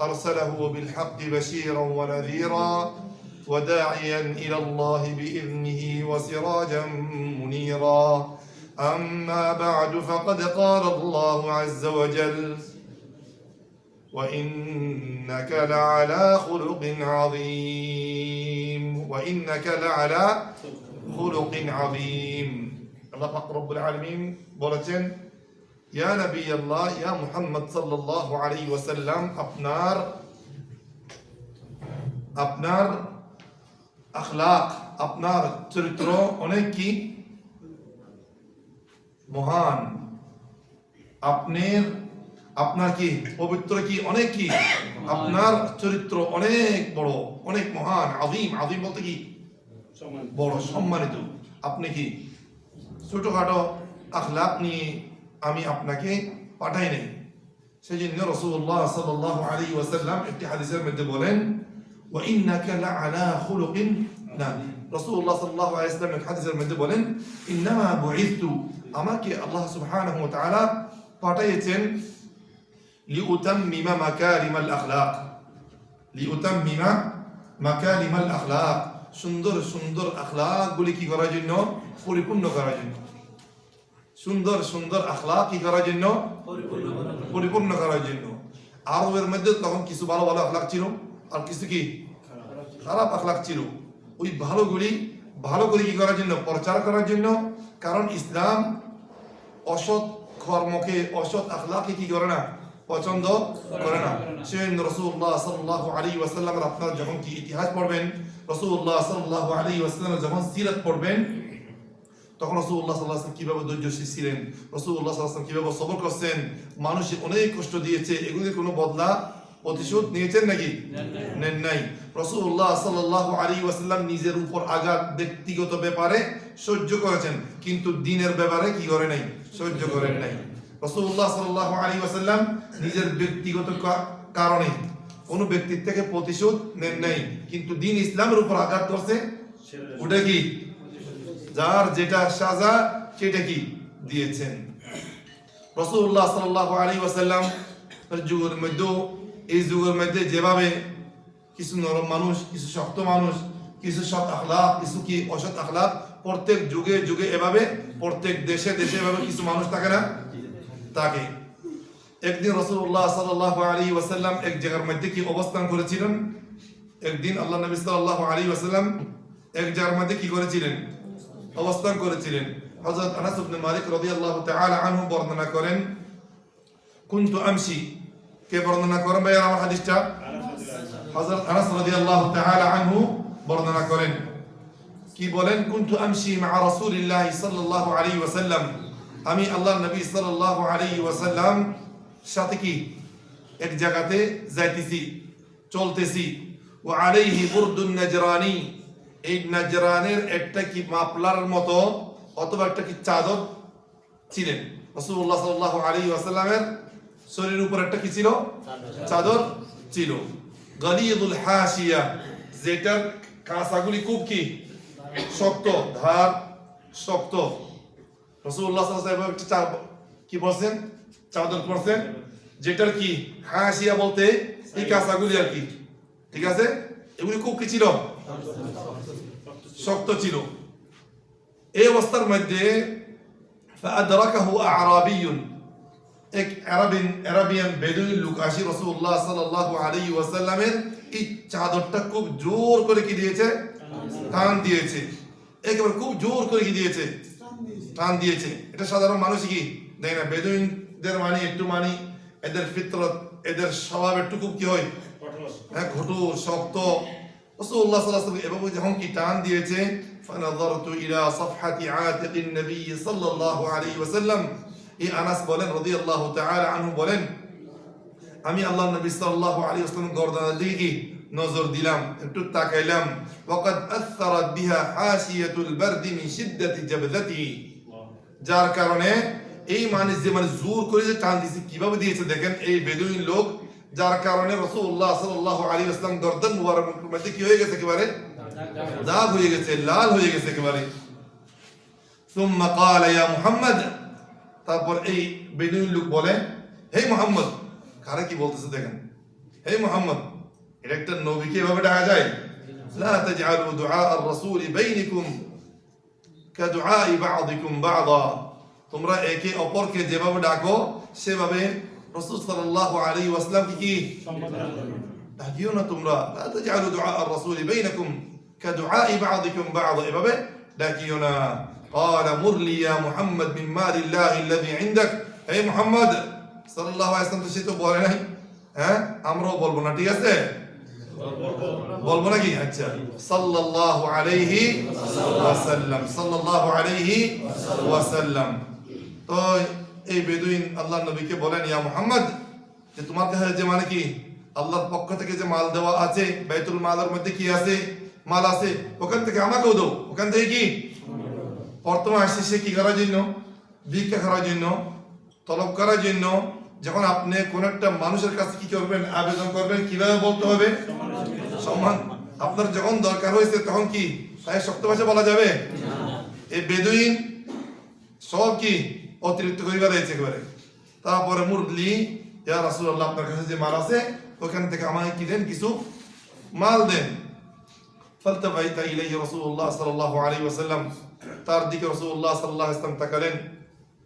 أرسله بالحق بشيرا ونذيرا وداعيا إلى الله بإذنه وسراجا منيرا. أما بعد فقد قال الله عز وجل وإنك لعلى خلق عظيم. وإنك لعلى خلق عظيم. الله رب العالمين بولتين ইয়া নবী আল্লাহ ইয়া মুহাম্মদ সাল্লাল্লাহু আলাইহি ওয়াসাল্লাম আপনার আপনার আখলাক আপনার চরিত্র অনেক কি? মহান। আপনার আপনার কি পবিত্র কি অনেক কি? আপনার চরিত্র অনেক বড় অনেক মহান আদিম আদিম বলতে কি? বড় সম্মানিত। আপনি কি ছোটখাটো আখলাক নিয়ে আমি আপনাকে পাঠাই নাই সেই জন্য রসুল্লাহ সাল্লাহ আলী ওয়াসাল্লাম একটি হাদিসের মধ্যে বলেন وإنك لعلى خلق نعم رسول الله صلى الله عليه وسلم এক হাদিসের মধ্যে বলেন إنما بعثت আমাকে আল্লাহ সুবহানাহু ওয়া তাআলা পাঠিয়েছেন لأتمم مكارم الأخلاق لأتمم مكارم الأخلاق সুন্দর সুন্দর আখলাক গুলি কি করার জন্য পরিপূর্ণ করার জন্য সুন্দর সুন্দর আখলা কি করার জন্য? পরিপূর্ণ করার জন্য। আরবের মধ্যে তখন কিছু ভালো ভালো আখলাক ছিল। আর কিছু কি? খারাপ আখলাক ছিল। ওই ভালোগুলি ভালো করে কি করার জন্য? প্রচার করার জন্য। কারণ ইসলাম অসৎ কর্মকে অসৎ আখলাকে কি করে না? পছন্দ করে না। সেন রসুল্লাহ সাল্লাহ আলী ওয়াসাল্লামের আপনার যখন কি ইতিহাস পড়বেন রসুল্লাহ সাল্লাহ আলী ওয়াসাল্লামের যখন সিরাত পড়বেন তখন রসুল্লাহ সাল্লাহ কীভাবে ধৈর্যশীল ছিলেন? রসুল্লাহ সাল্লাহ কীভাবে সবর করছেন? মানুষের অনেক কষ্ট দিয়েছে। এগুলির কোনো বদলা, প্রতিশোধ নিয়েছেন নাকি? নেন নাই। রসুল্লাহ সাল্লাহ আলী ওয়াসাল্লাম নিজের উপর আঘাত ব্যক্তিগত ব্যাপারে সহ্য করেছেন, কিন্তু দিনের ব্যাপারে কি করে নাই? সহ্য করেন নাই। রসুল্লাহ সাল্লাহ আলী ওয়াসাল্লাম নিজের ব্যক্তিগত কারণে কোনো ব্যক্তির থেকে প্রতিশোধ নেন নাই, কিন্তু দিন ইসলামের উপর আঘাত করছে, ওটা কি? যার যেটা সাজা, সেটা কি? দিয়েছেন। রসুল্লাহ সাল্লাহ আলী ওয়াসাল্লাম যুগের মধ্যে, এই যুগের মধ্যে যেভাবে কিছু নরম মানুষ, কিছু শক্ত মানুষ, কিছু সৎ আখলাপ কিছু কি অসৎ আখলাপ প্রত্যেক যুগে যুগে এভাবে, প্রত্যেক দেশে দেশে এভাবে কিছু মানুষ থাকে না? থাকে। একদিন রসুল্লাহ সাল্লাহ আলী ওয়াসাল্লাম এক জায়গার মধ্যে কি অবস্থান করেছিলেন? একদিন আল্লাহ নবী সাল্লাহ আলী ওয়াসাল্লাম এক জায়গার মধ্যে কি করেছিলেন? অবস্থান করেছিলেন। হযরত আনাস ইবনে মালিক রাদিয়াল্লাহু তাআলা আনহু বর্ণনা করেন, কুনতু আমশি? কে বর্ণনা করেন ভাই আমার হাদিসটা? হযরত আনাস রাদিয়াল্লাহু তাআলা আনহু বর্ণনা করেন। কি বলেন? কুনতু আমশি মা রাসূলিল্লাহ সাল্লাল্লাহু আলাইহি ওয়াসাল্লাম? আমি আল্লাহর নবী সাল্লাল্লাহু আলাইহি ওয়াসাল্লাম সাথে কি? এক জায়গাতে যাইতেছি, চলতেছি। ও আলাইহি বুরদুন নাজরানি। এই নাজরানের একটা কি মাপলার মতো অথবা একটা কি চাদর ছিলেন? রাসূলুল্লাহ সাল্লাল্লাহু আলাইহি ওয়াসাল্লামের শরীরের উপর একটা কি ছিল? চাদর ছিল। গলিদুল হাসিয়া যেটার কাঁচাগুলি খুব কি? শক্ত, ধার শক্ত। রসুল্লাহ একটা কি বলছেন চাদর পরছেন, যেটার কি হাসিয়া বলতে এই কাঁচাগুলি আর কি। ঠিক আছে? এগুলি খুব কি ছিল? শক্ত ছিল এই অবস্থার মধ্যে فأدركه أعرابي এক আরাবিন আরাবিয়ান বেদুইন লোক আসি রাসূলুল্লাহ সাল্লাল্লাহু আলাইহি ওয়াসাল্লামের এই চাদরটা খুব জোর করে কি দিয়েছে টান দিয়েছে একেবারে খুব জোর করে কি দিয়েছে টান দিয়েছে এটা সাধারণ মানুষ কি দেয় না বেদুইনদের মানে একটু মানে এদের ফিতরত এদের স্বভাব একটু খুব কি হয় হ্যাঁ ঘটুর শক্ত রাসূলুল্লাহ সাল্লাল্লাহু আলাইহি টান দিয়েছে, ফানাযারতু ইলা সাফহাতি আতিকিন নবী সাল্লাল্লাহু আলাইহি ওয়াসাল্লাম। এই আনাস বলেন, রাদিয়াল্লাহু তাআলা আনহু বলেন, আমি আল্লাহ নবী সাল্লাল্লাহু আলাইহি ওয়াসাল্লাম গর্দনের দিকে নজর দিলাম, একটু তাকাইলাম। ওয়াকাদ আসারাত বিহা হাসিয়াতুল বারদ মিন শিদ্দাতি জাবদাতি। যার কারণে এই মানুষ যে মানে জোর করে যে টান দিয়েছে, কীভাবে দিয়েছে দেখেন, এই বেদুইন লোক যার কারণে রসুল্লাহ সাল্লাল্লাহু আলাইহি ওয়াসাল্লাম গর্দন মুবারক মধ্যে কি হয়ে গেছে একেবারে দাগ হয়ে গেছে লাল হয়ে গেছে একেবারে ثم قال يا محمد তারপর এই বেদুইন লোক বলে হে মোহাম্মদ কারে কি বলতেছে দেখেন হে মোহাম্মদ এটা একটা নবীকে এভাবে ডাকা যায় لا تجعلوا دعاء الرسول بينكم كدعاء بعضكم بعضا তোমরা একে অপরকে যেভাবে ডাকো সেভাবে রাসূল সাল্লাল্লাহু আলাইহি ওয়াসাল্লাম কি ডাকিও না তোমরা لا تجعلوا دعاء الرسول بينكم كدعاء بعضكم بعضا এভাবে ডাকিও না قال مر لي يا محمد من مال الله الذي عندك হে মুহাম্মদ সাল্লাল্লাহু আলাইহি ওয়াসাল্লাম তো সে তো বলে নাই হ্যাঁ আমরাও বলবো না ঠিক আছে বলবো নাকি আচ্ছা সাল্লাল্লাহু আলাইহি ওয়াসাল্লাম সাল্লাল্লাহু আলাইহি ওয়াসাল্লাম তো এই বেদুইন আল্লাহ নবীকে বলেন, ইয়া মুহাম্মদ, যে তোমার কাছে যে মানে কি? আল্লাহর পক্ষ থেকে যে মাল দেওয়া আছে, বাইতুল মালের মধ্যে কি আছে? মাল আছে, ওখান থেকে আমাকেও দাও। ওখান থেকে কি? প্রথমে আসছে সে কি করার জন্য? ভিক্ষা করার জন্য, তলব করার জন্য। যখন আপনি কোন একটা মানুষের কাছে কি করবেন, আবেদন করবেন, কীভাবে বলতে হবে? সম্মান। আপনার যখন দরকার হয়েছে, তখন কি? তাই শক্ত ভাষা বলা যাবে? এই বেদুইন সব কি? অতিরিক্ত করিবার হয়েছে একেবারে তারপরে মুরলি ইয়া রাসূলুল্লাহ আপনার কাছে যে মাল আছে ওখান থেকে আমাকে কি দেন কিছু মাল দেন فالتفت إليه رسول الله صلى الله عليه وسلم তার দিকে রাসূলুল্লাহ সাল্লাল্লাহু আলাইহি ওয়াসাল্লাম তাকালেন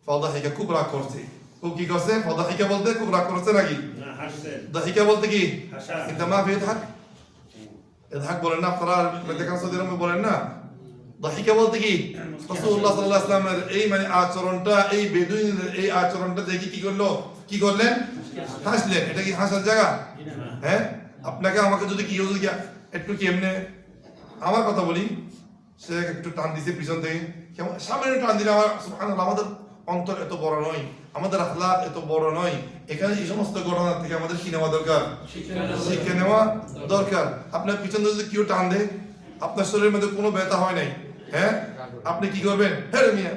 ফাদাহিকা খুব রাগ করছে খুব কি করছে ফাদাহিকা বলতে খুব রাগ করছে নাকি না হাসছেন দাহিকা বলতে কি হাসা কিন্তু মা ফিয়ে থাক এধাক বলেন না আপনারা দেখেন সৌদি আরবে বলেন না দাহিকা বলতে কি? রাসূলুল্লাহ সাল্লাল্লাহু এই মানে আচরণটা, এই বেদুইনের এই আচরণটা দেখে কি করল? কি করলেন? হাসলেন। এটা কি হাসার জায়গা? হ্যাঁ? আপনাকে আমাকে যদি কি যদি একটু কি এমনি আমার কথা বলি? সে একটু টান দিছে পিছন থেকে। কেমন? সামনে টান দিলে আমার সুবহানাল্লাহ, আমাদের অন্তর এত বড় নয়। আমাদের আখলাক এত বড় নয়। এখানে এই সমস্ত ঘটনা থেকে আমাদের কি নেওয়া দরকার? শিক্ষা নেওয়া দরকার। আপনার পিছন যদি কেউ টান দেয়, আপনার শরীরের মধ্যে কোনো ব্যথা হয় নাই। হ্যাঁ? আপনি কি করবেন? হ্যাঁ মিয়া।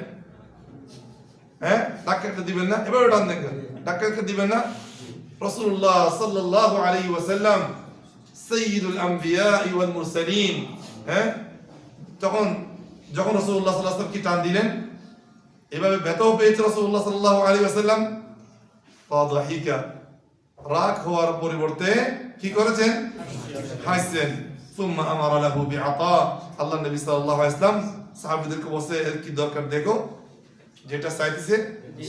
হ্যাঁ? ডাক্তারকে দিবেন না? এবারে টান দেন ডাক্তারকে দিবেন না? রাসূলুল্লাহ সাল্লাল্লাহু আলাইহি ওয়াসাল্লাম, সাইয়্যিদুল আম্বিয়া ওয়াল মুরসালিন। হ্যাঁ? তখন যখন রাসূলুল্লাহ সাল্লাল্লাহু আলাইহি কি টান দিলেন? এভাবে ব্যথাও পেয়েছে রাসূলুল্লাহ সাল্লাল্লাহু আলাইহি ওয়াসাল্লাম। রাগ হওয়ার পরিবর্তে কি করেছেন? হাসছেন। সুম্মা আমার আলাহু বি আতা আল্লাহ নবী সাল্লাল্লাহু আলাইহি সাল্লাম সাহাবীদেরকে বলছে, এর কি দরকার? দেখো, যেটা চাইতেছে,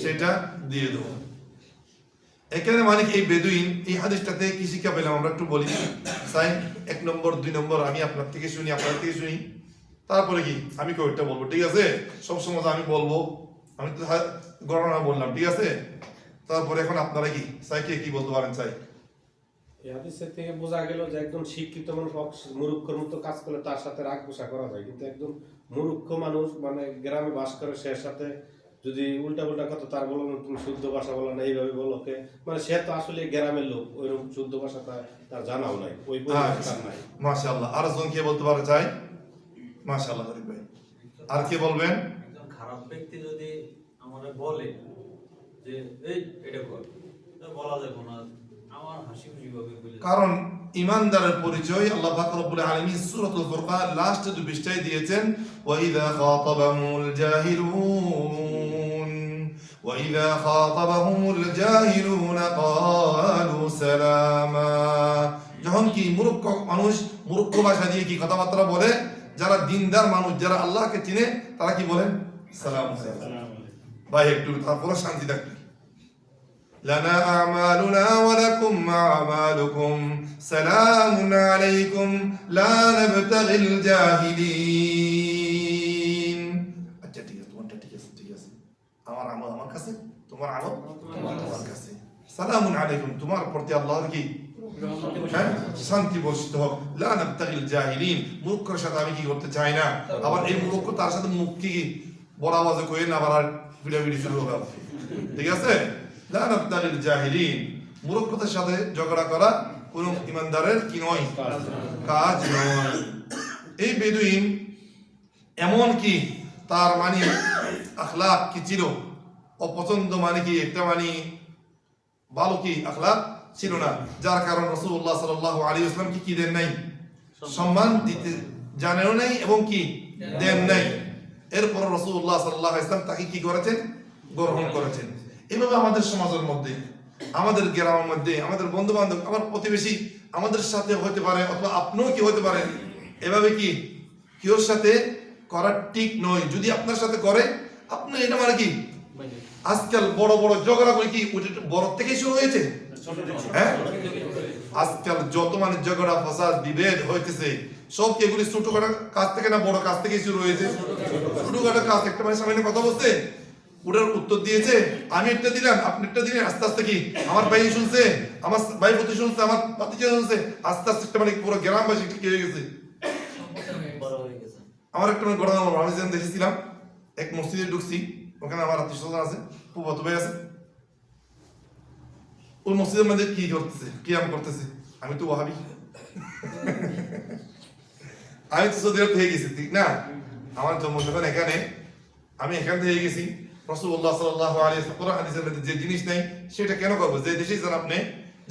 সেটা দিয়ে দেবো। এখানে মানে এই বেদুইন, এই হাদিসটাতে কি শিক্ষা পেলাম? আমরা একটু বলি। সাই এক নম্বর, দুই নম্বর, আমি আপনার থেকে শুনি আপনার থেকে শুনি। তারপরে কি, আমি কয়েকটা বলব, ঠিক আছে? সব সময় আমি বলব, আমি তো গণনা বললাম, ঠিক আছে? তারপরে এখন আপনারা কি, সাইকে কি বলতে পারেন, সাই? এই হাদিসের থেকে বোঝা গেল যে একদম শিক্ষিত মানুষ মূর্খর মতো কাজ করলে তার সাথে রাগ পোষা করা যায়। কিন্তু একদম মূর্খ মানুষ মানে গ্রামে বাস করে সে সাথে যদি উল্টা উল্টা কথা তার বলো না, তুমি শুদ্ধ ভাষা বলো না এইভাবে বলো ওকে মানে সে তো আসলে গ্রামের লোক ওইরকম শুদ্ধ ভাষা তার তার জানাও নাই ওই তার নাই। মাশাআল্লাহ। আর জন কে বলতে পারে চাই? মাশাআল্লাহ গরিব ভাই। আর কে বলবেন? একজন খারাপ ব্যক্তি যদি আমাদের বলে যে এই এটা কর বলা যাবে না। বলে কারণ ইমানদারের পরিচয় আল্লাহ পাক রব্বুল আলামিন সূরাতুল ফুরকান লাস্ট দুই পৃষ্ঠায় দিয়েছেন ওয়া ইযা খাতাবাহুমুল জাহিলুন ওয়া ইযা খাতাবাহুমুল জাহিলুন ক্বালু সালামা। যখন কি মূর্খ মানুষ মূর্খ ভাষা দিয়ে কি কথাবার্তা বলে? যারা দিনদার মানুষ যারা আল্লাহকে চিনে তারা কি বলেন সালাম ভাই একটু তারপরে শান্তি থাকবে। لنا أعمالنا ولكم أعمالكم سلام عليكم لا نبتغي الجاهلين আচ্ছা ঠিক আছে তোমারটা ঠিক আছে ঠিক আছে আমার আমল আমার কাছে তোমার আমল তোমার কাছে সালামুন আলাইকুম তোমার প্রতি আল্লাহর কি হ্যাঁ শান্তি বর্ষিত হোক লা নাবতাগিল জাহিলিন মূর্খের সাথে আমি কি করতে চাই না আবার এই মূর্খ তার সাথে মুখ কি বড় আওয়াজে কই না আবার ভিডিও শুরু হবে ঠিক আছে লা নাবতাগিল জাহিলিন মূর্খদের সাথে ঝগড়া করা কোন ইমানদারের কি নয়? কাজ নয়। এই বেদুইন এমন কি? তার মানে আখলাক কি ছিল? অপছন্দ মানে কি? একটা মানে ভালো কি? আখলাক ছিল না। যার কারণ রসুল্লাহ সাল্লাহ আলী ইসলাম কি কি দেন নাই? সম্মান দিতে জানেও নাই এবং কি? দেন নাই। এরপর রসুল্লাহ সাল্লাহ ইসলাম তাকে কি করেছেন? গ্রহণ করেছেন। এভাবে আমাদের সমাজের মধ্যে, আমাদের গ্রামের মধ্যে, আমাদের বন্ধু বান্ধব আমার প্রতিবেশী আমাদের সাথে হতে পারে অথবা আপনিও কি হতে পারেন, এভাবে কি? কেউর সাথে? করা ঠিক নয়। যদি আপনার সাথে করে, আপনি এটা মানে কি? আজকাল বড় বড় ঝগড়া করে কি বড় থেকে শুরু হয়েছে? হ্যাঁ? আজকাল যত মানে ঝগড়া, ফাসাদ, বিভেদ হইতেছে, সব কি এগুলি ছোটখাটো কাজ থেকে না বড় কাজ থেকে শুরু হয়েছে? ছোটখাটো কাজ, একটা মানে সামনে কথা বলছে ওটার উত্তর দিয়েছে, আমি একটা দিলাম, আপনি একটা দিলেন, আস্তে আস্তে কি? আমার ভাই শুনছে, আমার ভাই প্রতি শুনছে, আমার ভাতিজা শুনছে, আস্তে আস্তে একটা মানে পুরো গ্রামবাসী হয়ে গেছে? আমার একটা ঘটনা বলব, আমি যেদিন দেখেছিলাম, এক মসজিদে ঢুকছি, ওখানে আমার আত্মীয় স্বজন আছে ফুফাতো ভাই আছে। ওই মসজিদের মধ্যে কি করতেছে কি আম করতেছে, আমি তো ওহাবি। আমি তো সৌদি আরব থেকে গেছি, ঠিক না? আমার জন্মস্থান এখানে, আমি এখান থেকে গেছি। রসুল্লাহ সাল্লাহ আলী কোরআন হাদিসের মধ্যে যে জিনিস নেই, সেটা কেন করব? যে দেশে যান আপনি,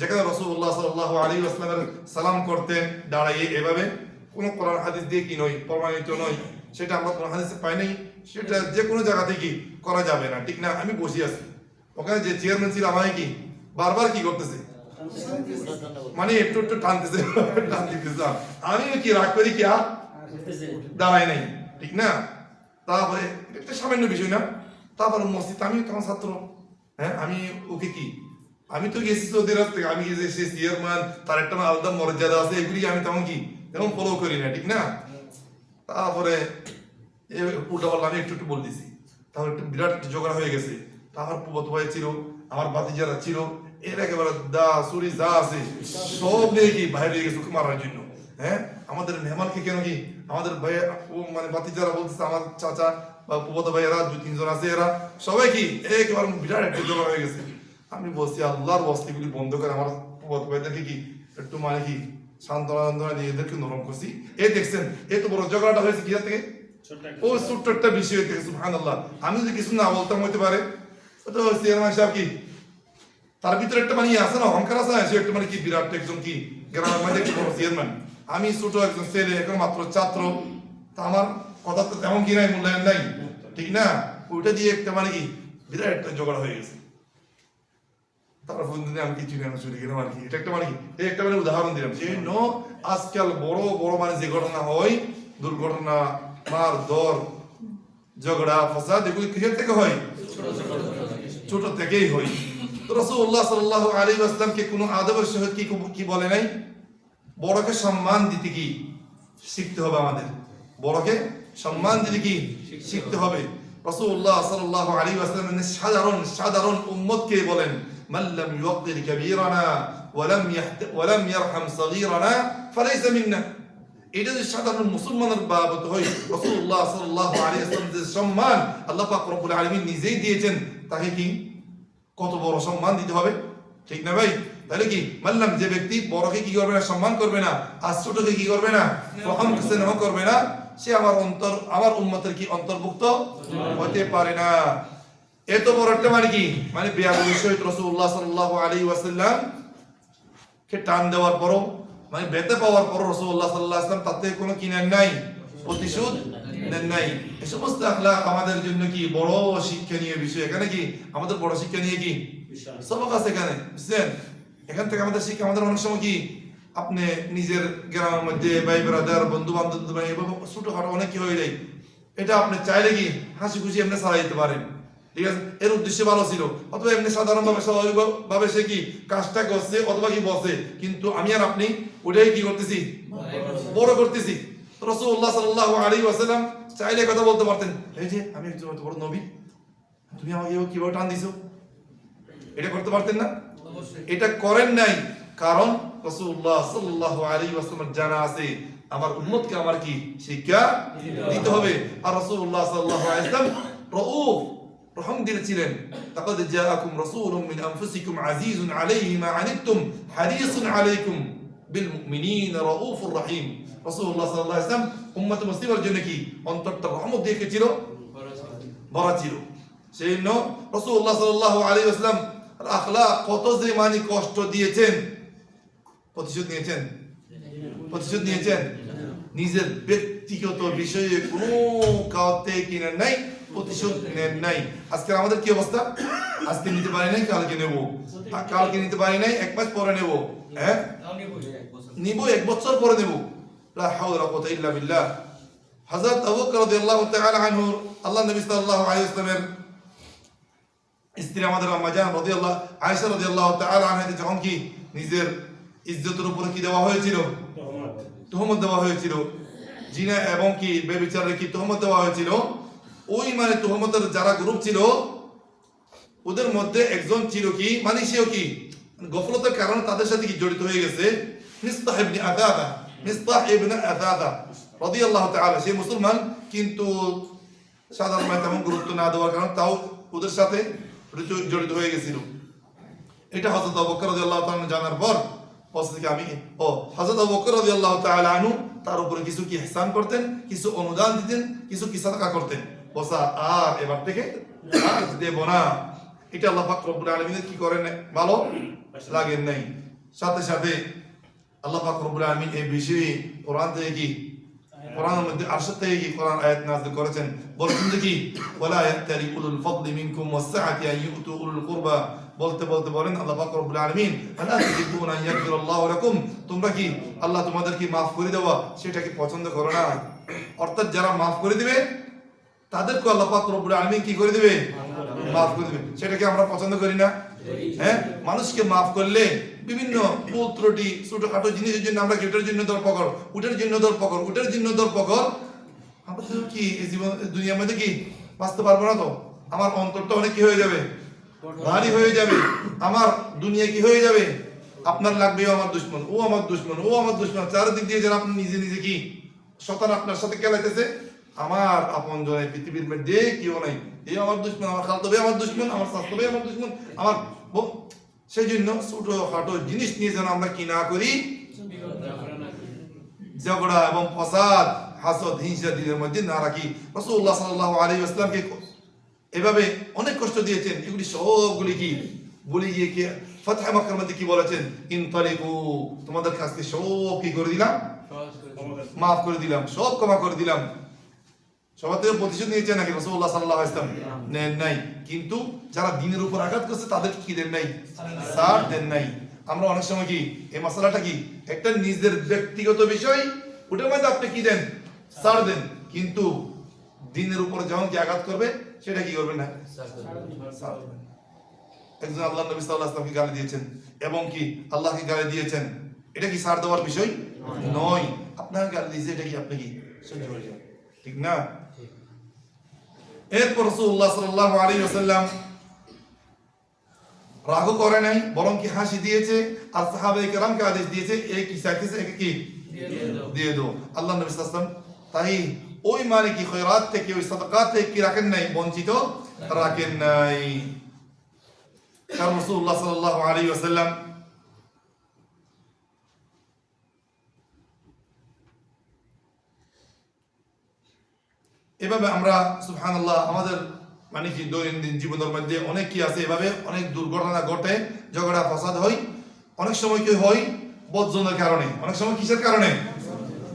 যেখানে রসুল্লাহ সাল্লাহ আলী আসলামের সালাম করতেন, দাঁড়াইয়ে এভাবে, কোনো কোরআন হাদিস দিয়ে কি নয়, প্রমাণিত নয়, সেটা আমরা কোরআন হাদিসে পাই নাই, সেটা যে কোনো জায়গা থেকে করা যাবে না, ঠিক না? আমি বসে আছি। ওখানে যে চেয়ারম্যান ছিল, আমায় কি, বারবার কি করতেছে? মানে একটু একটু টানতেছে টান দিতেছে আমি কি রাগ করি কি আর? দাঁড়ায় নাই, ঠিক না? তারপরে একটা সামান্য বিষয় না? তারপরে মসজিদ আমি তখন ছাত্র। হ্যাঁ আমি ওকে কি? আমি তো গেছি সৌদি আরব থেকে। আমি গেছি সে চেয়ারম্যান, তার একটা আলাদা মর্যাদা আছে, এগুলি আমি তেমন কি? তেমন ফলো করি না, ঠিক না? তারপরে উল্টা পাল্টা আমি একটু একটু বলে দিছি। তারপর একটু বিরাট ঝগড়া হয়ে গেছে। তারপর পুবত ভাই ছিল, আমার বাতিজারা ছিল, এর একেবারে দা, সুরি, যা আছে, সব নিয়ে কি বাইরে হয়ে গেছে ওকে মারার জন্য। হ্যাঁ আমাদের মেহমানকে কেন কি? আমাদের ভাই ও মানে বাতিজারা বলতেছে, আমার চাচা বা পুবত ভাই এরা দুই তিনজন আছে এরা সবাই কি একেবারে বিরাট একটা হয়ে গেছে। আমি বলছি আল্লাহর বস্তিগুলি বন্ধ করে আমার পুবত ভাইদেরকে কি একটু মানে কি সান্ত্বনা সান্ত্বনা দিয়ে এদেরকে নরম করছি? এ দেখছেন এ তো বড় ঝগড়াটা হয়েছে কি থেকে? ও ছোট্ট একটা বিষয় থেকে সুবহান আল্লাহ আমি যদি কিছু না বলতাম হইতে পারে। ও তো চেয়ারম্যান সাহেব কি? তার ভিতরে একটা মানে আছে না অহংকার আছে সে একটা মানে কি বিরাট একজন কি গ্রামের মধ্যে একটা বড় চেয়ারম্যান। আমি ছোট একজন ছেলে এখন মাত্র ছাত্র। তা আমার কথা তো তেমন কি নাই মূল্যায়ন নাই। ঠিক না? ওইটা দিয়ে একটা মানে কি? বিরাট একটা ঝগড়া হয়ে গেছে। তারপর ফোন আমি কিছু নেই চলে গেলাম আর কি? এটা একটা মানে কি? একটা মানে উদাহরণ দিলাম। সেই জন্য আজকাল বড় বড় মানে যে ঘটনা হয় দুর্ঘটনা মার দর ঝগড়া ফাসাদ এগুলি কিসের থেকে হয়? ছোট থেকেই হয়। তো রাসূলুল্লাহ সাল্লাল্লাহু আলাইহি ওয়াসাল্লামকে কোনো আদবের সহিত কি কি বলে নাই? বড়কে সম্মান দিতে কি শিখতে হবে আমাদের? বড়কে সম্মান দিতে কি শিখতে হবে? রাসূলুল্লাহ সাল্লাল্লাহু আলাইহি ওয়াসাল্লাম সাধারণ সাধারণ উম্মতকে বলেন? মান লাম ইউক্কির কাবীরানা ওয়া লাম ইয়াহদ ইয়ারহাম সগীরানা ফালাইসা মিন্না। এটা যদি সাধারণ মুসলমানের বাবদ হয়, রাসূলুল্লাহ সাল্লাল্লাহু আলাইহি ওয়াসাল্লাম যে সম্মান আল্লাহ পাক রব্বুল আলামিন নিজেই দিয়েছেন, তাকে কি কত বড় সম্মান দিতে হবে? ঠিক না ভাই? তাহলে কি? মানলাম যে ব্যক্তি বড়কে কি করবে না, সম্মান করবে না, আর ছোটকে কি করবে না স্নেহ করবে না সে আমার অন্তর আমার উন্মতের কি অন্তর্ভুক্ত? হতে পারে না। এত বড় একটা মানে কি? মানে বেয়াদবি সহিত রাসূলুল্লাহ সাল্লাল্লাহু আলাইহি ওয়াসাল্লাম কে টান দেওয়ার পরও মানে বেতে পাওয়ার পর রাসূলুল্লাহ সাল্লাল্লাহু আলাইহি ওয়াসাল্লাম তাতে কোনো কি নেন নাই প্রতিশোধ নেন নাই। এই সমস্ত আখলাক আমাদের জন্য কি বড় শিক্ষণীয় বিষয়? এখানে কি? আমাদের বড় শিক্ষা নিয়ে কি? সবক আছে এখানে বুঝছেন? এখান থেকে আমাদের শিক্ষা আমাদের অনেক সময় কি? আপনি নিজের গ্রামের মধ্যে ভাই ব্রাদার বন্ধু বান্ধব এভাবে ছোটখাটো অনেক কি হয়ে যায়। এটা আপনি চাইলে কি হাসি খুশি এমনি চালাই যেতে পারেন। ঠিক আছে? এর উদ্দেশ্য ভালো ছিল। অথবা এমনি সাধারণ ভাবে স্বাভাবিক ভাবে সে কি কাজটা করছে অথবা কি বসে কিন্তু আমি আর আপনি ওটাই কি করতেছি? বড় করতেছি। রসুল্লাহ সাল্লাহ আলী ওয়াসাল্লাম চাইলে কথা বলতে পারতেন। এই যে আমি একজন বড় নবী তুমি আমাকে কীভাবে টান দিছো? এটা করতে পারতেন না? এটা করেন নাই। কারণ রসুল্লাহ সাল্লাহ আলী ওয়াসাল্লাম জানা আছে আমার উম্মতকে আমার কি শিক্ষা দিতে হবে। আর রসুল্লাহ সাল্লাহ ওয়াসাল্লাম রউফ, রহম দিয়েছিলেন। তাকাদ জাআকুম রাসূলুম মিন আনফুসিকুম আজিজুন আলাইহি মা আনিতুম হারিসুন আলাইকুম বিল মুমিনিনা রাউফুর রহিম। রাসূলুল্লাহ সাল্লাল্লাহু আলাইহি ওয়াসাল্লাম উম্মত মুসলিমের জন্য কি অন্তরটা রহমত দিয়ে ভরা ছিল। সেই জন্য রাসূলুল্লাহ সাল্লাল্লাহু আলাইহি ওয়াসাল্লাম আখলাক কত যে মানে কষ্ট দিয়েছেন। প্রতিশোধ নিয়েছেন? প্রতিশোধ নিয়েছেন? নিজের ব্যক্তিগত বিষয়ে কোনো কাউতে কিনেন নাই, প্রতিশোধ নেন নাই। আজকে আমাদের কি অবস্থা? আজকে নিতে পারি নাই, কালকে নেব। কালকে নিতে পারি নাই, এক মাস পরে নেব। হ্যাঁ? নিব, এক বছর পরে নেব। লা হাওলা ওয়া কুওয়াতা ইল্লা বিল্লাহ। হযরত আবু বকর রাদিয়াল্লাহু তাআলা আনহু আল্লাহ নবী সাল্লাল্লাহু আলাইহি ওয়াসাল্লামের স্ত্রী আমাদের আম্মা জান রাদিয়াল্লাহু, আয়েশা রাদিয়াল্লাহু তাআলা আনহা যখন কি নিজের ইজ্জতের উপরে কি দেওয়া হয়েছিল? tuhমত দেওয়া হয়েছিল। জিনা এবং কি বেবিচারের কি tuhমত দেওয়া হয়েছিল? ওই মানে tuhমতের যারা গ্রুপ ছিল ওদের মধ্যে একজন ছিল কি? মানে সেও কি? গফলতের কারণে তাদের সাথে কি জড়িত হয়ে গেছে? মিস্তাহ ইবনে আদাদা মিস্তাহ ইবনে আদাদা রাদিয়াল্লাহু তাআলা। সে মুসলমান কিন্তু সাধারণ তেমন গুরুত্ব না দেওয়ার কারণে তাও ওদের সাথে জড়িত হয়ে গেছিল। এটা হযরত আবু বকর রাদিয়াল্লাহু তাআলা জানার পর তার উপরে কিছু কি ইহসান করতেন, কিছু অনুদান দিতেন, কিছু কি সাদকা করতেন। বসা আর এবার থেকে দেব না। এটা আল্লাহ পাক রব্বুল কি করেন ভালো লাগেন নাই। সাথে সাথে আল্লাহ পাক রব্বুল আলামিন এই বিষয়ে কোরআন থেকে কি, কোরআনের মধ্যে আরশাদ থেকে কি কোরআন আয়াত নাযিল করেছেন? বলছেন যে কি, ওয়ালা ইয়াতারি উলুল ফাদলি মিনকুম ইউতু উলুল কুরবা। বলতে বলতে বলেন, আল্লাহ পাক রব্বুল আলামিন আলা তুহিব্বুনা লাকুম। তোমরা কি আল্লাহ তোমাদের কি maaf করে দেওয়া সেটা কি পছন্দ করো না? অর্থাৎ যারা maaf করে দিবে, তাদেরকে আল্লাহ পাক রব্বুল আলামিন কি করে দিবে? maaf করে দিবে। সেটাকে আমরা পছন্দ করি না? হ্যাঁ? মানুষকে maaf করলে বিভিন্ন ভুল ত্রুটি, ছোটখাটো জিনিসের জন্য আমরা গেটের জন্য দর পকর উটের জন্য দর পকর উটের জন্য দর পকর আমরা কি জীবন দুনিয়ার মধ্যে কি বাঁচতে পারব না তো? আমার অন্তরটা অনেক কি হয়ে যাবে? ভারী হয়ে যাবে। আমার দুনিয়া কি হয়ে যাবে? আপনার লাগবে ও আমার দুশ্মন, ও আমার দুশ্মন, ও আমার দুশ্মন। চারিদিক দিয়ে যারা আপনি নিজে নিজে কি? শতান আপনার সাথে খেলাইতেছে আমার আপন জনে পৃথিবীর মধ্যে কেউ নাই। এই আমার দুশ্মন, আমার খালতো ভাই আমার দুশ্মন, আমার স্বাস্থ্য ভাই আমার দুশ্মন, আমার সেই জন্য ছোট খাটো জিনিস নিয়ে যেন আমরা কি না করি? ঝগড়া এবং ফসাদ, হাসদ, হিংসা দিনের মধ্যে না রাখি। রসুল্লাহ সাল্লাহ আলী আসলামকে এভাবে অনেক কষ্ট দিয়েছেন এগুলি সবগুলি কি? বলে গিয়ে কি ফতহা মক্কার মধ্যে কি বলেছেন? ইনতালিকু তোমাদের কাছকে সব কি করে দিলাম? মাফ করে দিলাম সব ক্ষমা করে দিলাম। সবার থেকে প্রতিশোধ নিয়েছে নাকি রসুল্লাহ সাল্লাহ ইসলাম নেন নাই। কিন্তু যারা দিনের উপর আঘাত করছে তাদের কি দেন নাই? সার দেন নাই। আমরা অনেক সময় কি এই মশলাটা কি একটা নিজের ব্যক্তিগত বিষয় ওটার মধ্যে আপনি কি দেন? সার দেন। কিন্তু দিনের উপর যখন কি আঘাত করবে সেটা কি করবে না? একজন আল্লাহ নবী সাল্লাল্লাহু আলাইহি ওয়াসাল্লামকে গালি দিয়েছেন? এবং কি আল্লাহকে গালি দিয়েছেন? এটা কি সার দেওয়ার বিষয়? নয়। আপনাকে গালি দিয়েছে এটা কি আপনি কি? সহ্য করে যাবেন ঠিক না? এরপর রাসূলুল্লাহ সাল্লাল্লাহু আলাইহি ওয়াসাল্লাম রাগও করে নাই বরং কি হাসি দিয়েছে আর সাহাবায়ে কেরামকে আদেশ দিয়েছে এই কি চাইতেছে একে কি? দিয়ে দাও। আল্লাহ নবী সাল্লাল্লাহু তাই ওই মানে কি খয়রাত থেকে ওই সাদাকাত থেকে কি রাখেন নাই, বঞ্চিত রাখেন নাই। কারণ রাসূলুল্লাহ সাল্লাল্লাহু আলাইহি ওয়াসাল্লাম এভাবে আমরা, সুবহানাল্লাহ, আমাদের মানে কি দৈনন্দিন জীবনের মধ্যে অনেক কি আছে এভাবে, অনেক দুর্ঘটনা ঘটে, ঝগড়া, ফসাদ হয়। অনেক সময় কি হয়? বদজনের কারণে। অনেক সময় কিসের কারণে?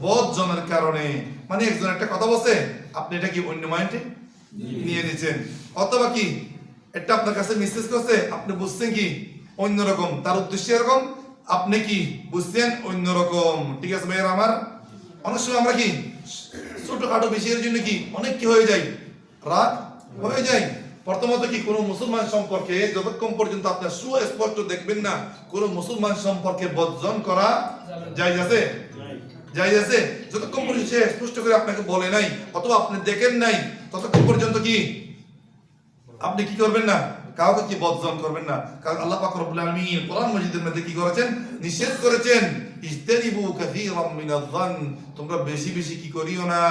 বদজনের কারণে। মানে একজন একটা কথা বলছে আপনি এটা কি অন্য মাইন্ডে নিয়ে নিচ্ছেন অথবা কি এটা আপনার কাছে মেসেজ করছে আপনি বুঝছেন কি অন্যরকম? তার উদ্দেশ্য এরকম আপনি কি বুঝছেন অন্যরকম? ঠিক আছে ভাইয়ের আমার? অনেক সময় আমরা কি ছোটখাটো বিষয়ের জন্য কি অনেক কি হয়ে যায় রাগ হয়ে যায়। প্রথমত কি কোনো মুসলমান সম্পর্কে যতক্ষণ পর্যন্ত আপনার সুস্পষ্ট দেখবেন না কোনো মুসলমান সম্পর্কে বর্জন করা যায় আছে। আছে যতক্ষণ পর্যন্ত সে স্পষ্ট করে আপনাকে বলে নাই, অথবা আপনি দেখেন নাই, ততক্ষণ পর্যন্ত কি? আপনি কি করবেন না? কাউকে কি বদজন করবেন না? কারণ আল্লাহ পাক রব্বুল আলামিন কোরআন মাজিদের মধ্যে কি করেছেন? নিষেধ করেছেন ইজতানিবু কাসীরাম মিনায-যান তোমরা বেশি বেশি কি করিও না।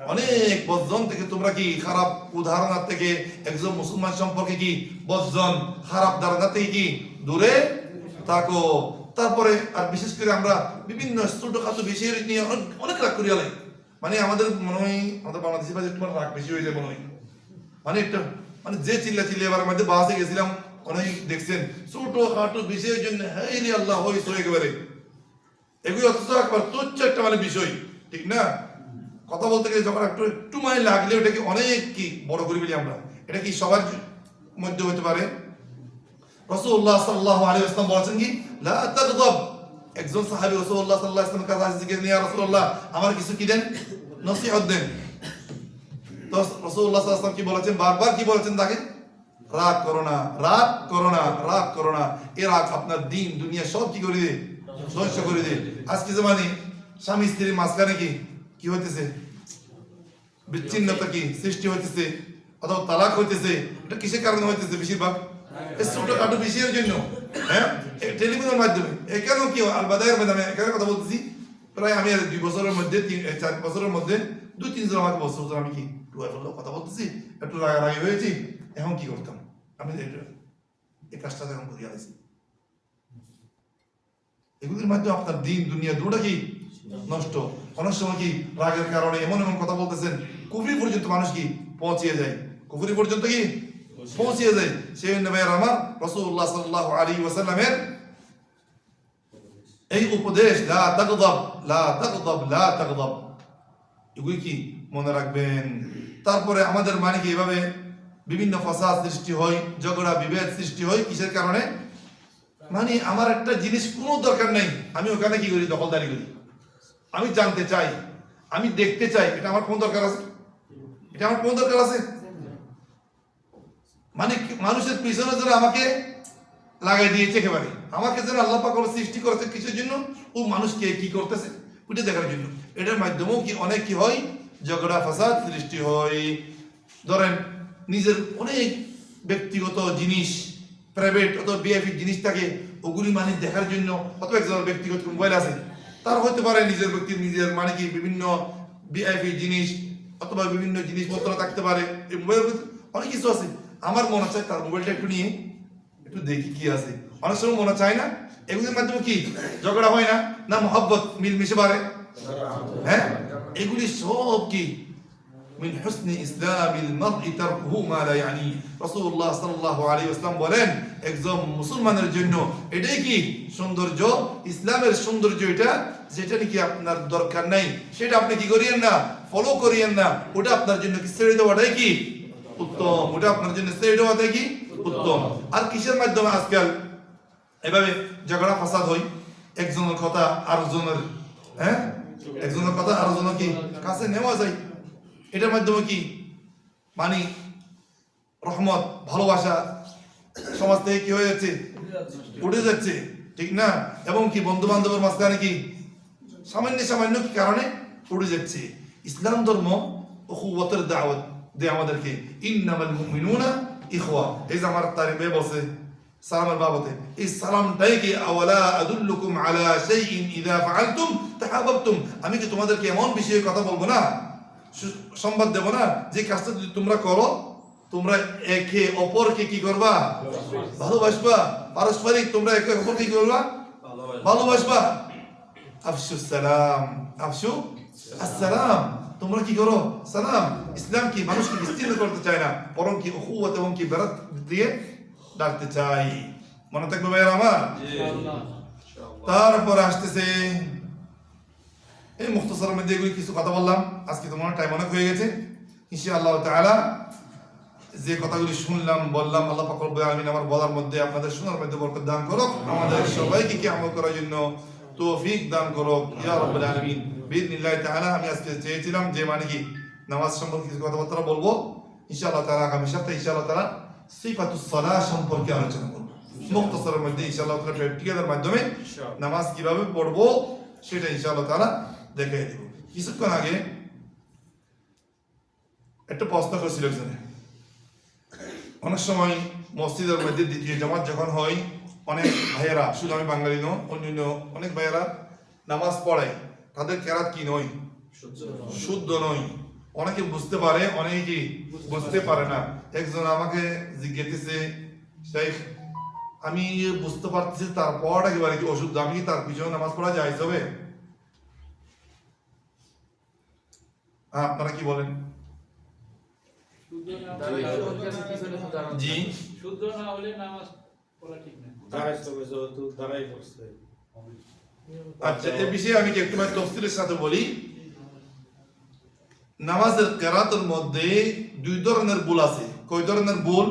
অনেক বদজন থেকে তোমরা কি খারাপ উদাহরণ থেকে একজন মুসলমান সম্পর্কে কি বদজন খারাপ ধারণা থেকে কি দূরে থাকো? তারপরে, আর বিশেষ করে আমরা বিভিন্ন ছোটখাটো বিষয়ের নিয়ে অনেক রাগ করিয়া লাগে মানে আমাদের মনে হয়, আমাদের বাংলাদেশি ভাষায় তোমার রাগ বেশি হয়ে যায় মনে হয়। মানে একটা মানে যে চিল্লা চিল্লি এবার মধ্যে বাসে গেছিলাম অনেক দেখছেন ছোট খাটো বিষয়ের জন্য হ্যাঁ রে আল্লাহ হয়েছে একেবারে। এগুলি অথচ একবার তুচ্ছ একটা মানে বিষয়, ঠিক না? কথা বলতে গেলে যখন একটু একটু মানে লাগলে ওটাকে অনেক কি বড় করে ফেলি আমরা। এটা কি সবার মধ্যে হতে পারে? রসুল্লাহ সাল্লাহ আলী ইসলাম বলেছেন কি একজন সাহাবী রসুল্লাহ সাল্লাহ ইসলামের কাছে আসছে জিজ্ঞেস নিয়ে রসুল্লাহ আমার কিছু কি দেন? নসিহত দেন। তো রসুল্লাহ সাল্লাম কি বলেছেন? বারবার কি বলেছেন তাকে? রাগ করো না, রাগ করো না, রাগ করো না। এ রাগ আপনার দিন, দুনিয়া সব কি করে দে ধ্বংস করে দে আজকে জমানে স্বামী স্ত্রীর মাঝখানে কি কি হইতেছে? বিচ্ছিন্নতা কি সৃষ্টি হইতেছে? অথবা তালাক হইতেছে? এটা কিসের কারণে হইতেছে বেশিরভাগ? জন্য হ্যাঁ? টেলিভিশনের মাধ্যমে। এখানেও কি মাধ্যমে এখানে কথা বলতেছি। প্রায় আমি দুই বছরের মধ্যে তিন চার বছরের মধ্যে দুই তিনজন আমাকে বলছে "হুজুর, আমি কি কথা বলতেছি? একটু রাগারাগি হয়েছি? এখন কি করতাম? আমি এই কাজটা এখন আছি এগুলির মাধ্যমে আপনার দিন দুনিয়া দুটা কি নষ্ট? অনেক সময় কি রাগের কারণে এমন এমন কথা বলতেছেন কুফরি পর্যন্ত মানুষ কি পৌঁছিয়ে যায়? কুফরি পর্যন্ত কি পৌঁছিয়ে যায় সেই জন্য ভাইয়ের আমার রসুল্লাহ সাল্লাহ আলী ওয়াসাল্লামের এই উপদেশ লা তাগদাব লা তাগদাব লা তাগদাব এগুলি কি মনে রাখবেন তারপরে আমাদের মানে কি এভাবে বিভিন্ন ফাসাদ সৃষ্টি হয় ঝগড়া বিভেদ সৃষ্টি হয় কিসের কারণে মানে আমার একটা জিনিস কোনো দরকার নেই আমি ওখানে কি করি দখলদারি করি আমি জানতে চাই আমি দেখতে চাই এটা আমার কোন দরকার আছে এটা আমার কোন দরকার আছে মানে মানুষের পিছনে যেন আমাকে লাগাই দিয়েছে একেবারে, আমাকে যারা আল্লাহ পাক সৃষ্টি করেছে কিছুর জন্য, ও মানুষকে কি করতেছে? ওইটা দেখার জন্য। এটার মাধ্যমেও কি অনেক কি হয়? ঝগড়া, ফাসাদ সৃষ্টি হয়। ধরেন, নিজের অনেক ব্যক্তিগত জিনিস প্রাইভেট অথবা বিআইপি জিনিস থাকে, ওগুলি মানে দেখার জন্য, অথবা একজনের ব্যক্তিগত মোবাইল আছে, তার হতে পারে নিজের ব্যক্তির নিজের মানে কি বিভিন্ন বিআইপি জিনিস, অথবা বিভিন্ন জিনিসপত্র থাকতে পারে, এই মোবাইলের অনেক কিছু আছে। আমার মনে চায় তার মোবাইলটা একটু নিয়ে একটু দেখি কি আছে অনেক সময় মনে চায় না এগুলির মাধ্যমে কি ঝগড়া হয় না না মহব্বত মিল মিশে পারে হ্যাঁ এগুলি সব কি من حسن إسلام المرء تركه ما لا يعني রাসূলুল্লাহ সাল্লাল্লাহু আলাইহি ওয়াসাল্লাম বলেন একজন মুসলমানের জন্য এটাই কি সৌন্দর্য ইসলামের সৌন্দর্য এটা যেটা নাকি আপনার দরকার নাই সেটা আপনি কি করিয়েন না ফলো করিয়েন না ওটা আপনার জন্য কি ছেড়ে দেওয়াটাই কি উত্তম। ওটা আপনার জন্য ছেড়ে দেওয়াটাই কি? উত্তম। আর কিসের মাধ্যমে আজকাল? এভাবে ঝগড়া ফাসাদ হয়। একজনের কথা আরেকজনের হ্যাঁ? একজনের কথা আরেকজনের কি কাছে নেওয়া যায়? এটার মাধ্যমে কি? মানে রহমত ভালোবাসা সমাজ থেকে কি হয়ে যাচ্ছে? উঠে যাচ্ছে। ঠিক না? এবং কি বন্ধু বান্ধবের মাঝখানে কি সামান্য সামান্য কারণে উঠে যাচ্ছে? ইসলাম ধর্ম উখুওয়াতের দাওয়াত। দেয় আমাদেরকে। ইন্নামাল মুমিনুনা ইখওয়া। এই যে আমার তারিখে বলছে, সালামের বাবতে, এই সালামটাই কি আওয়ালা আদুল্লুকুম আলা শাইইন ইযা ফাআলতুম তাহাব্বাতুম? আমি কি তোমাদেরকে এমন বিষয়ে কথা বলব না? সংবাদ দেব না? যে কাজটা যদি তোমরা করো, তোমরা একে অপরকে কি করবা? ভালোবাসবা। পারস্পরিক তোমরা একে অপরকে কি করবা? ভালোবাসবা। আফসু সালাম। আফসু আসসালাম তোমরা কি করো? সালাম। ইসলাম কি মানুষকে বিস্তীর্ণ করতে চায় না? বরং কি উখুয়াত এবং কি বেরাত দিয়ে ডাকতে চাই মনে থাকবে ভাইয়ের আমার? তারপরে আসতেছে। এই মুখতসরের মধ্যে এগুলি কিছু কথা বললাম। আজকে তোমার টাইম অনেক হয়ে গেছে। ইনশাআল্লাহ তাআলা যে কথাগুলি শুনলাম বললাম আল্লাহ পাক রব্বুল আলামিন আমার বলার মধ্যে আপনাদের শোনার মধ্যে বরকত দান করুক। আমাদের সবাইকে কি আমল করার জন্য তৌফিক দান করুক ইয়া রাব্বুল আলামিন। বিইذنিল্লাহ তাআলা আমি আজকে চেয়েছিলাম যে মানে কি নামাজ সম্পর্কে কিছু কথাবার্তা বলব। ইনশাআল্লাহ তাআলা আগামী সপ্তাহে ইনশাআল্লাহ তাআলা সিফাতুস সালাহ সম্পর্কে আলোচনা করব। মুখতসরের মধ্যে ইনশাআল্লাহ তাআলা প্র্যাকটিক্যালের মাধ্যমে নামাজ কীভাবে পড়ব সেটা ইনশাআল্লাহ তাআলা দেখিয়ে দেব। কিছুক্ষণ আগে একটা প্রশ্ন করেছিল একজনে। অনেক সময় মসজিদের মধ্যে দ্বিতীয় জামাত যখন হয় অনেক ভাইয়েরা শুধু আমি বাঙালি নয় অন্যান্য অনেক ভাইয়েরা নামাজ পড়ায় তাদের কেরাত কি নয়? শুদ্ধ নয়। অনেকে বুঝতে পারে অনেকে বুঝতে পারে না। একজন আমাকে জিজ্ঞেসে শেখ আমি বুঝতে পারতেছি তারপর একেবারে কি ওষুধ আমি তার পিছনে নামাজ পড়া যায় হবে হ্যাঁ, আপনারা কি বলেন? জি। শুদ্ধ না হলে নামাজ পড়া ঠিক না। আচ্ছা এ বিষয়ে আমি একটু তফসিলের সাথে বলি নামাজের কেরাতের মধ্যে দুই ধরনের ভুল আছে কয় ধরনের ভুল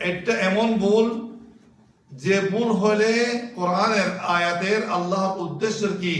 একটা এমন ভুল যে ভুল হলে কোরআনের আয়াতের আল্লাহর উদ্দেশ্যের কি